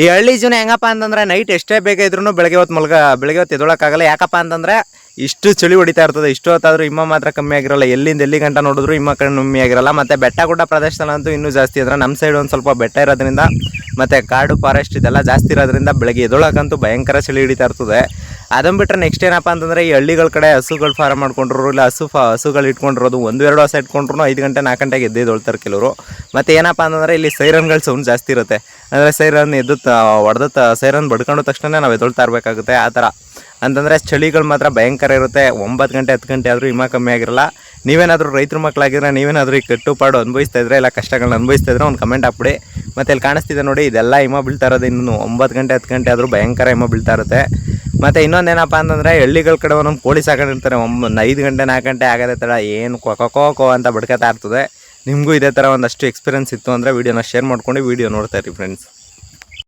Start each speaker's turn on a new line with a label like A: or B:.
A: ಈ ಹಳ್ಳಿ ಜೀವನ ಹೆಂಗಪ್ಪ ಅಂತಂದ್ರೆ ನೈಟ್ ಎಷ್ಟೇ ಬೇಗ ಇದ್ರೂ ಬೆಳಗ್ಗೆ ಹೊತ್ತು ಮಲ್ಗ, ಬೆಳಗ್ಗೆ ಹೊತ್ತು ಎದೊಳಕ್ಕಾಗಲ್ಲ. ಯಾಕಪ್ಪ ಅಂತಂದ್ರೆ ಇಷ್ಟು ಚಳಿ ಹೊಡಿತಾ ಇರ್ತದೆ. ಇಷ್ಟು ಹೊತ್ತಾದ್ರೂ ಹಿಮ್ಮ ಮಾತ್ರ ಕಮ್ಮಿ ಆಗಿರಲ್ಲ. ಎಲ್ಲಿಂದ ಎಲ್ಲಿ ಗಂಟ ನೋಡಿದ್ರು ಕಡೆ ಕಮ್ಮಿ ಆಗಿರಲ್ಲ. ಮತ್ತೆ ಬೆಟ್ಟ ಗುಡ್ಡ ಪ್ರದೇಶದಲ್ಲಂತೂ ಇನ್ನೂ ಜಾಸ್ತಿ ಅಂದರೆ ನಮ್ಮ ಸೈಡ್ ಒಂದು ಸ್ವಲ್ಪ ಬೆಟ್ಟ ಇರೋದ್ರಿಂದ, ಮತ್ತೆ ಕಾಡು ಫಾರೆಸ್ಟ್ ಇದೆಲ್ಲ ಜಾಸ್ತಿ ಇರೋದ್ರಿಂದ ಬೆಳಗ್ಗೆ ಎದೊಳಕ್ಕಂತೂ ಭಯಂಕರ ಚಳಿ ಹಿಡಿತಾ ಇರ್ತದೆ. ಅದನ್ನ ಬಿಟ್ಟರೆ ನೆಕ್ಸ್ಟ್ ಏನಪ್ಪ ಅಂತಂದ್ರೆ ಈ ಹಳ್ಳಿಗಳ ಕಡೆ ಹಸುಗಳು ಫಾರ್ಮ್ ಮಾಡ್ಕೊಂಡ್ರು ಇಲ್ಲ ಹಸು ಫ ಹಸುಗಳು ಇಟ್ಕೊಂಡಿರೋದು ಒಂದು ಎರಡು ಹಸು ಇಟ್ಕೊಂಡ್ರು ಐದು ಗಂಟೆ ನಾಲ್ಕು ಗಂಟೆಗೆ ಎದ್ದೇಳ್ತಾರೆ ಕೆಲವರು. ಮತ್ತೆ ಏನಪ್ಪ ಅಂತಂದ್ರೆ ಇಲ್ಲಿ ಸೈರನ್ಗಳು ಸೌಂಡ್ ಜಾಸ್ತಿ ಇರುತ್ತೆ. ಅಂದರೆ ಸೈರನ್ ಎದ್ದು ಹೊಡೆದ ಸೈರನ್ ಬಡ್ಕೊಂಡ ತಕ್ಷಣ ನಾವು ಎದೊಳ್ತಾ ಇರಬೇಕಾಗುತ್ತೆ ಆ ಥರ. ಅಂತಂದರೆ ಚಳಿಗಳು ಮಾತ್ರ ಭಯಂಕರ ಇರುತ್ತೆ. ಒಂಬತ್ತು ಗಂಟೆ, ಹತ್ತು ಗಂಟೆ ಆದರೂ ಹಿಮ ಕಮ್ಮಿ ಆಗಿರಲ್ಲ. ನೀವೇನಾದರೂ ರೈತರ ಮಕ್ಕಳಾಗಿದ್ರೆ ನೀವೇನಾದರೂ ಈ ಕಟ್ಟುಪಾಡು ಅನುಭವಿಸ್ತಾ ಇದ್ರೆ, ಇಲ್ಲ ಕಷ್ಟಗಳನ್ನ ಅನುಭವಿಸ್ತಾ ಇದ್ರೆ ಒಂದು ಕಮೆಂಟ್ ಹಾಕ್ಬಿಡಿ. ಮತ್ತೆ ಇಲ್ಲಿ ಕಾಣಿಸ್ತಿದೆ ನೋಡಿ, ಇದೆಲ್ಲ ಹಿಮ ಬೀಳ್ತಾ ಇರೋದು ಇನ್ನು ಒಂಬತ್ತು ಗಂಟೆ, ಹತ್ತು ಗಂಟೆ ಆದರೂ ಭಯಂಕರ ಹಿಮ ಬೀಳ್ತಾ ಇರುತ್ತೆ. ಮತ್ತು ಇನ್ನೊಂದೇನಪ್ಪ ಅಂತಂದರೆ ಹಳ್ಳಿಗಳ ಕಡೆ ಒಂದೊಂದು ಕೋಳಿ ಸಾಕೊಂಡಿರ್ತಾರೆ ಒಂಬ ಐದು ಗಂಟೆ ನಾಲ್ಕು ಗಂಟೆ ಆಗದೆ ತಡ ಏನು ಕೊ, ಕೋ ಅಂತ ಬಡ್ಕತಾ ಇರ್ತದೆ. ನಿಮಗೂ ಇದೇ ಥರ ಒಂದಷ್ಟು ಎಕ್ಸ್ಪೀರಿಯನ್ಸ್ ಇತ್ತು ಅಂದರೆ ವೀಡಿಯೋನ ಶೇರ್ ಮಾಡ್ಕೊಂಡು ವೀಡಿಯೋ ನೋಡ್ತಾ ಇರಿ ಫ್ರೆಂಡ್ಸ್